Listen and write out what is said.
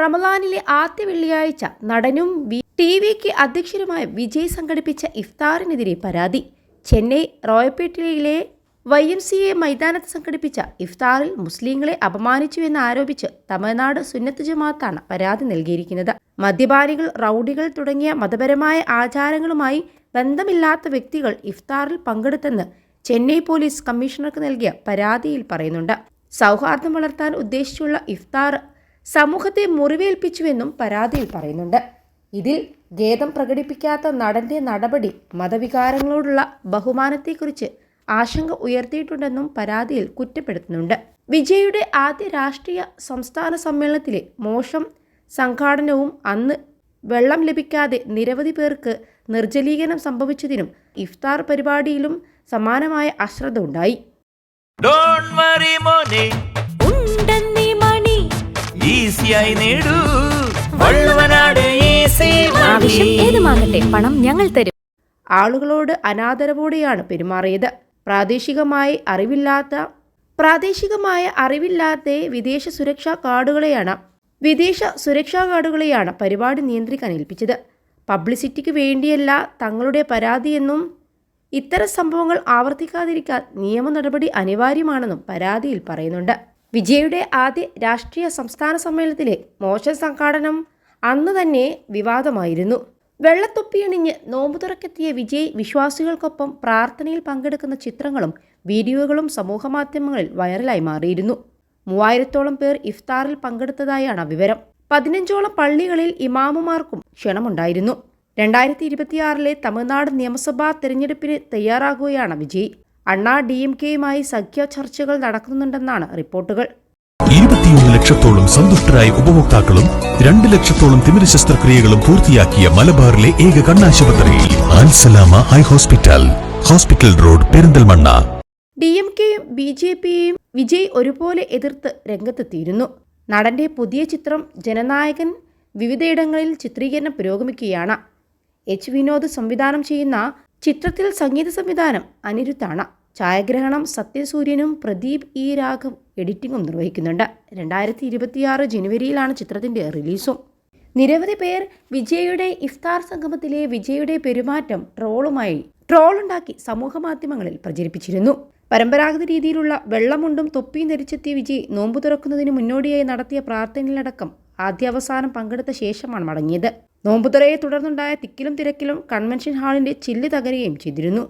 റമലാനിലെ ആദ്യ വെള്ളിയാഴ്ച നടനും ടി വിക്ക് അധ്യക്ഷനുമായ വിജയ് സംഘടിപ്പിച്ച ഇഫ്താറിനെതിരെ പരാതി. ചെന്നൈ റോയപ്പേട്ടിലെ വൈ എം സി എ മൈതാനത്ത് സംഘടിപ്പിച്ച ഇഫ്താറിൽ മുസ്ലിങ്ങളെ അപമാനിച്ചുവെന്ന് ആരോപിച്ച് തമിഴ്നാട് സുന്നത്ത് ജമാത്താണ് പരാതി നൽകിയിരിക്കുന്നത്. മദ്യപാനികൾ റൌഡികൾ തുടങ്ങിയ മതപരമായ ആചാരങ്ങളുമായി ബന്ധമില്ലാത്ത വ്യക്തികൾ ഇഫ്താറിൽ പങ്കെടുത്തെന്ന് ചെന്നൈ പോലീസ് കമ്മീഷണർക്ക് നൽകിയ പരാതിയിൽ പറയുന്നുണ്ട്. സൗഹാർദ്ദം വളർത്താൻ ഉദ്ദേശിച്ചുള്ള ഇഫ്താർ സമൂഹത്തെ മുറിവേൽപ്പിച്ചുവെന്നും പരാതിയിൽ പറയുന്നുണ്ട്. ഇതിൽ ഖേദം പ്രകടിപ്പിക്കാത്ത നടന്റെ നടപടി മതവികാരങ്ങളോടുള്ള ബഹുമാനത്തെക്കുറിച്ച് ആശങ്ക ഉയർത്തിയിട്ടുണ്ടെന്നും പരാതിയിൽ കുറ്റപ്പെടുത്തുന്നുണ്ട്. വിജയുടെ ആദ്യ രാഷ്ട്രീയ സംസ്ഥാന സമ്മേളനത്തിലെ മോശം സംഘാടനവും അന്ന് വെള്ളം ലഭിക്കാതെ നിരവധി പേർക്ക് നിർജലീകരണം സംഭവിച്ചതിനും ഇഫ്താർ പരിപാടിയിലും സമാനമായ അശ്രദ്ധ ഉണ്ടായി. നേടൂ. വള്ളുവനാട് ഈസി ആവശ്യം ഏതുമാകട്ടെ പണം ഞങ്ങൾ തരും. ആളുകളോട് അനാദരവോടെയാണ് പെരുമാറിയത്. പ്രാദേശികമായി അറിവില്ലാത്ത പ്രാദേശികമായ അറിവില്ലാത്ത വിദേശ സുരക്ഷാ കാർഡുകളെയാണ് വിദേശ സുരക്ഷാ കാർഡുകളെയാണ് പരിപാടി നിയന്ത്രിക്കാൻ ഏൽപ്പിച്ചത് പബ്ലിസിറ്റിക്ക് വേണ്ടിയല്ല തങ്ങളുടെ പരാതിയെന്നും ഇത്തരം സംഭവങ്ങൾ ആവർത്തിക്കാതിരിക്കാൻ നിയമ നടപടി അനിവാര്യമാണെന്നും പരാതിയിൽ പറയുന്നുണ്ട്. വിജയുടെ ആദ്യ രാഷ്ട്രീയ സംസ്ഥാന സമ്മേളനത്തിലെ മോശം സംഘാടനം അന്ന് തന്നെ വിവാദമായിരുന്നു. വെള്ളത്തൊപ്പിയണിഞ്ഞ് നോമ്പു തുറക്കെത്തിയ വിജയ് വിശ്വാസികൾക്കൊപ്പം പ്രാർത്ഥനയിൽ പങ്കെടുക്കുന്ന ചിത്രങ്ങളും വീഡിയോകളും സമൂഹമാധ്യമങ്ങളിൽ വൈറലായി മാറിയിരുന്നു. മൂവായിരത്തോളം പേർ ഇഫ്താറിൽ പങ്കെടുത്തതായാണ് വിവരം. പതിനഞ്ചോളം പള്ളികളിൽ ഇമാമുമാർക്കും ക്ഷണമുണ്ടായിരുന്നു. രണ്ടായിരത്തി ഇരുപത്തിയാറിലെ തമിഴ്നാട് നിയമസഭാ തെരഞ്ഞെടുപ്പിന് തയ്യാറാകുകയാണ് വിജയ്. അണ്ണാ ഡി എം കെയുമായി സഖ്യ ചർച്ചകൾ നടക്കുന്നുണ്ടെന്നാണ് റിപ്പോർട്ടുകൾ. ഇരുപത്തിയൊന്ന് ലക്ഷത്തോളം സന്തുഷ്ടരായ ഉപഭോക്താക്കളും രണ്ട് ലക്ഷത്തോളം തിമിര ശസ്ത്രക്രിയകളും പൂർത്തിയാക്കിയ മലബാറിലെ ഏക കണ്ണാശുപത്രി Al Salama high hospital hospital road Perinthalmanna. D M കെയും ബി ജെ പിയും വിജയ് ഒരുപോലെ എതിർത്ത് രംഗത്തെത്തിയിരുന്നു. നടന്റെ പുതിയ ചിത്രം ജനനായകൻ വിവിധയിടങ്ങളിൽ ചിത്രീകരണം പുരോഗമിക്കുകയാണ്. എച്ച് വിനോദ് സംവിധാനം ചെയ്യുന്ന ചിത്രത്തിൽ സംഗീത സംവിധാനം അനിരുദ്ധാണ് ഛായാഗ്രഹണം സത്യസൂര്യനും പ്രദീപ് ഇ രാഘവ് എഡിറ്റിംഗും നിർവഹിക്കുന്നുണ്ട്. രണ്ടായിരത്തി ഇരുപത്തിയാറ് ജനുവരിയിലാണ് ചിത്രത്തിന്റെ റിലീസും. നിരവധി പേർ വിജയുടെ ഇഫ്താർ സംഗമത്തിലെ വിജയുടെ പെരുമാറ്റം ട്രോളുമായി ട്രോളുണ്ടാക്കി സമൂഹമാധ്യമങ്ങളിൽ പ്രചരിപ്പിച്ചിരുന്നു. പരമ്പരാഗത രീതിയിലുള്ള വെള്ളമുണ്ടും തൊപ്പിയും ധരിച്ചെത്തിയ വിജയ് നോമ്പു തുറക്കുന്നതിന് മുന്നോടിയായി നടത്തിയ പ്രാർത്ഥനയിലടക്കം ആദ്യാവസാനം പങ്കെടുത്ത ശേഷമാണ് മടങ്ങിയത്. നോമ്പുതുറയെ തുടർന്നുണ്ടായ തിക്കിലും തിരക്കിലും കൺവെൻഷൻ ഹാളിന്റെ ചില്ല് തകരുകയും ചെയ്തിരുന്നു.